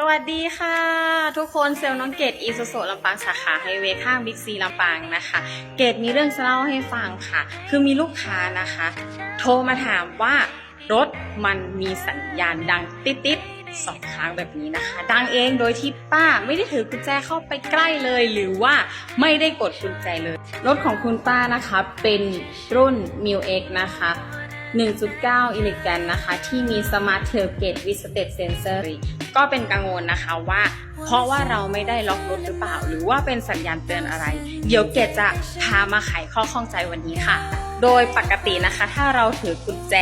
สวัสดีค่ะ ทุกคนเซลล์น้องเกดอีสโซลำปางสาขาไฮเวย์ข้างบิ๊กซีลำปางนะคะ เกดมีเรื่องจะเล่าให้ฟังค่ะ คือมีลูกค้านะคะ โทรมาถามว่ารถมันมีสัญญาณดังติดติดๆสองครั้งแบบนี้นะคะ ดังเองโดยที่ป้าไม่ได้ถือกุญแจเข้าไปใกล้เลย หรือว่าไม่ได้กดกุญแจเลย รถของคุณป้านะคะเป็นรุ่น m i u X นะคะ1.9อิลิแกนนะคะ ที่มี Smart Tailgate with State Sensor ก็เป็นกังวลนะคะว่า เพราะว่าเราไม่ได้ล็อกรถหรือเปล่า หรือว่าเป็นสัญญาณเตือนอะไร เดี๋ยวเกดจะพามาไขข้อข้องใจวันนี้ค่ะ โดยปกตินะคะ ถ้าเราถือกุญแจ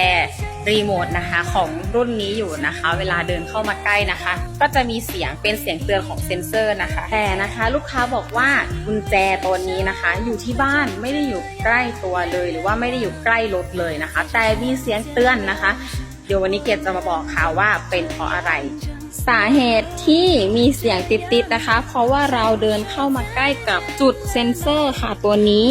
รีโมทนะคะของรุ่นนี้อยู่นะคะ เวลาเดินเข้ามาใกล้นะคะ ก็จะมีเสียงเป็นเสียงเตือนของเซ็นเซอร์นะคะ แต่นะคะลูกค้าบอกว่ากุญแจตัวนี้นะคะ อยู่ที่บ้านไม่ได้อยู่ใกล้ตัวเลย หรือว่าไม่ได้อยู่ใกล้รถเลยนะคะ แต่มีเสียงเตือนนะคะ เดี๋ยววันนี้เกดจะมาบอกค่ะว่าเป็นเพราะอะไร สาเหตุที่มีเสียงติดๆนะคะ เพราะว่าเราเดินเข้ามาใกล้กับจุดเซ็นเซอร์ค่ะตัวนี้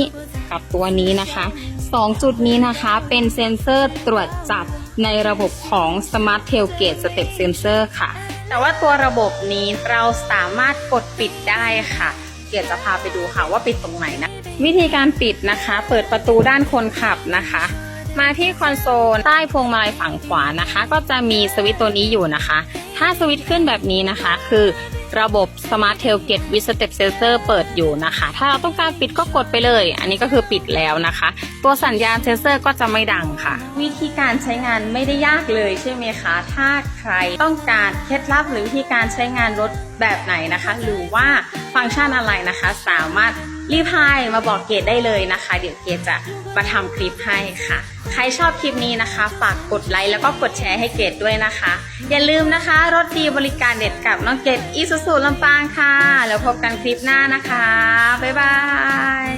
กับตัวนี้นะคะสองจุดนี้นะคะเป็นเซ็นเซอร์ตรวจจับในระบบของ Smart Tailgate Step Sensor ค่ะ แต่ว่าตัวระบบนี้เราสามารถกดปิดได้ค่ะ เกียรจะพาไปดูค่ะว่าปิดตรงไหนนะ วิธีการปิดนะคะ เปิดประตูด้านคนขับนะคะ มาที่คอนโซลใต้พวงมาลัยฝั่งขวานะคะ ก็จะมีสวิตตัวนี้อยู่นะคะ ถ้าสวิตช์ขึ้นแบบนี้นะคะ คือระบบ Smart Tailgate with Step Sensor เปิดอยู่นะคะ ถ้าเราต้องการปิดก็กดไปเลย อันนี้ก็คือปิดแล้วนะคะ ตัวสัญญาณเซนเซอร์ก็จะไม่ดังค่ะ วิธีการใช้งานไม่ได้ยากเลยใช่ไหมคะ ถ้าใครต้องการเคล็ดลับหรือวิธีการใช้งานรถแบบไหนนะคะ หรือว่า ฟังก์ชันอะไรนะคะ สามารถรีพายมาบอกเกดได้เลยนะคะ เดี๋ยวเกดจะมาทำคลิปให้ค่ะ ใครชอบคลิปนี้นะคะ ฝากกดไลค์แล้วก็กดแชร์ให้เกดด้วยนะคะ อย่าลืมนะคะ รถดีบริการเด็ดกับน้องเกดอีสุสุลำปางค่ะ แล้วพบกันคลิปหน้านะคะ บ๊ายบาย